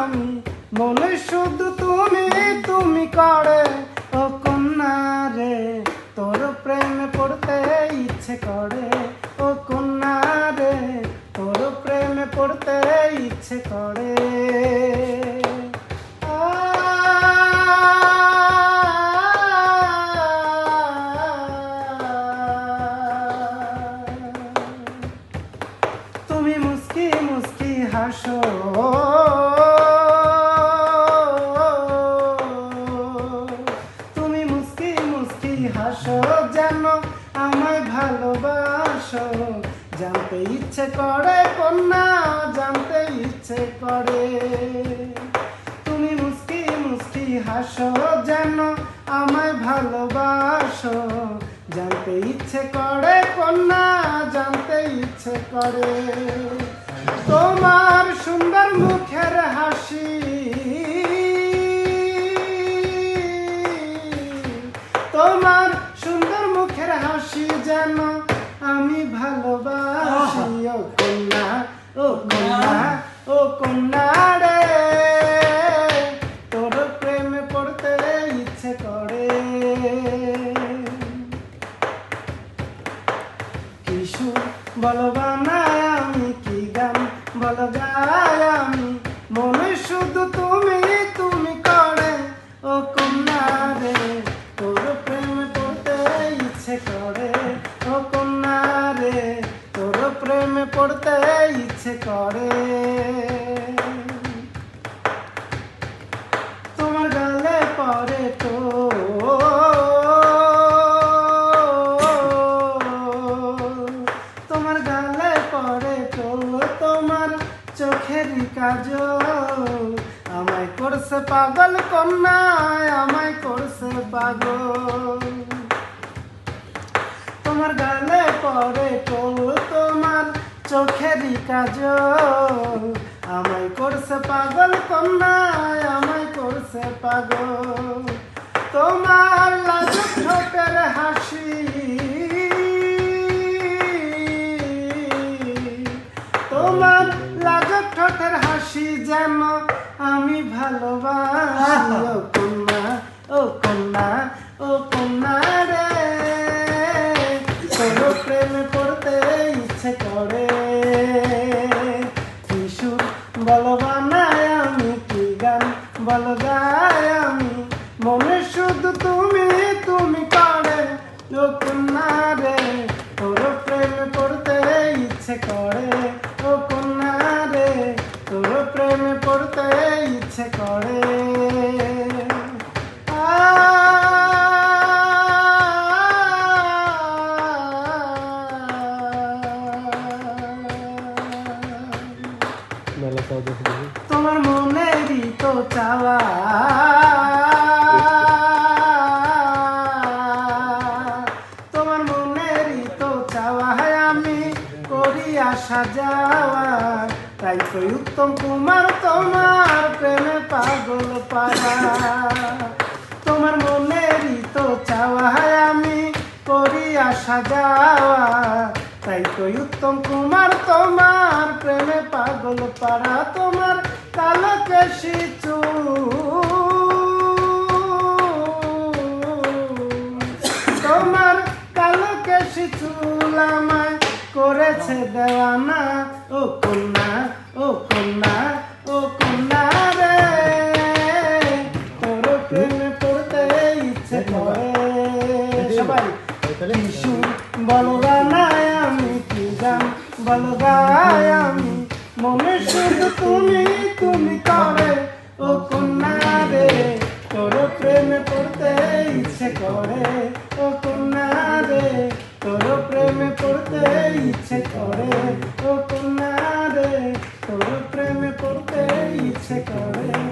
আমি মনে শুধু তুমি তুমি করে ও কন্যা রে। তোর প্রেমে পড়তে ইচ্ছে করে ও কন্যা রে। তোর প্রেমে পড়তে ইচ্ছে করে। তুমি মুস্কি মুস্কি হাসো। হাসো যেন আমায় ভালোবাসো। জানতে ইচ্ছে করে কন্যা, জানতে ইচ্ছে করে। তুমি মুস্কি মুস্কি হাসো যেন আমায় ভালোবাসো। জানতে ইচ্ছে করে কন্যা, জানতে ইচ্ছে করে। তোমার সুন্দর মুখের হাসি হাসি যেন আমি ভালোবাসি। ও কন্যা ও কন্যা ও কন্যা রে। তোর প্রেমে পড়তে ইচ্ছে করে। কিশোর বলো বানায় আমি কি গান বলো করে। তোমার গালে পরে তো। তোমার গালে পরে তো। তোমার চোখের কাজ আমায় করছে পাগল কন্যায়, আমায় করছে পাগল। তোমার গালে পরে তো। চোখেরই কাজ আমায় করছে পাগল কন্যায়, আমায় করছে পাগল। তোমার লাজুক ঠোঁটের হাসি। তোমার লাজুক ঠোঁটের হাসি যেন আমি ভালোবাসি। বল গায় আমি। মনে শুধু তুমি তুমি করে ও কন্যা রে তোর প্রেম পড়তে ইচ্ছে করে। ও কন্যা রে তোর প্রেমে পড়তে ইচ্ছে করে। তোমার মনেরই তো চাওয়া। তোমার মনেরই তো চাওয়া আমি করি আসা যাওয়া তাই তো উত্তম কুমার, তোমার প্রেমে পাগল পারা তোমার মনেরই তো চাওয়া আমি করি আসা যাওয়া তাই তো উত্তম কুমার তোমার প্রেমে পাগল পারা তোমার কালো কেশি তোমার কালো কেশি চুল আমায় করেছে দেওয়ানা ও কন্যা ও কন্যা ও কন্যা রে। তোর প্রেমে পড়তে ইচ্ছে করে। সবাই বলো গায় আমি মনে শুধু তুমি তুমি করে। ও কন্যা রে তোর প্রেমে পড়তে ইচ্ছে করে। ও কন্যা রে তোর প্রেমে পড়তে ইচ্ছে করে। ও কন্যা রে তোর প্রেমে পড়তে ইচ্ছে করে।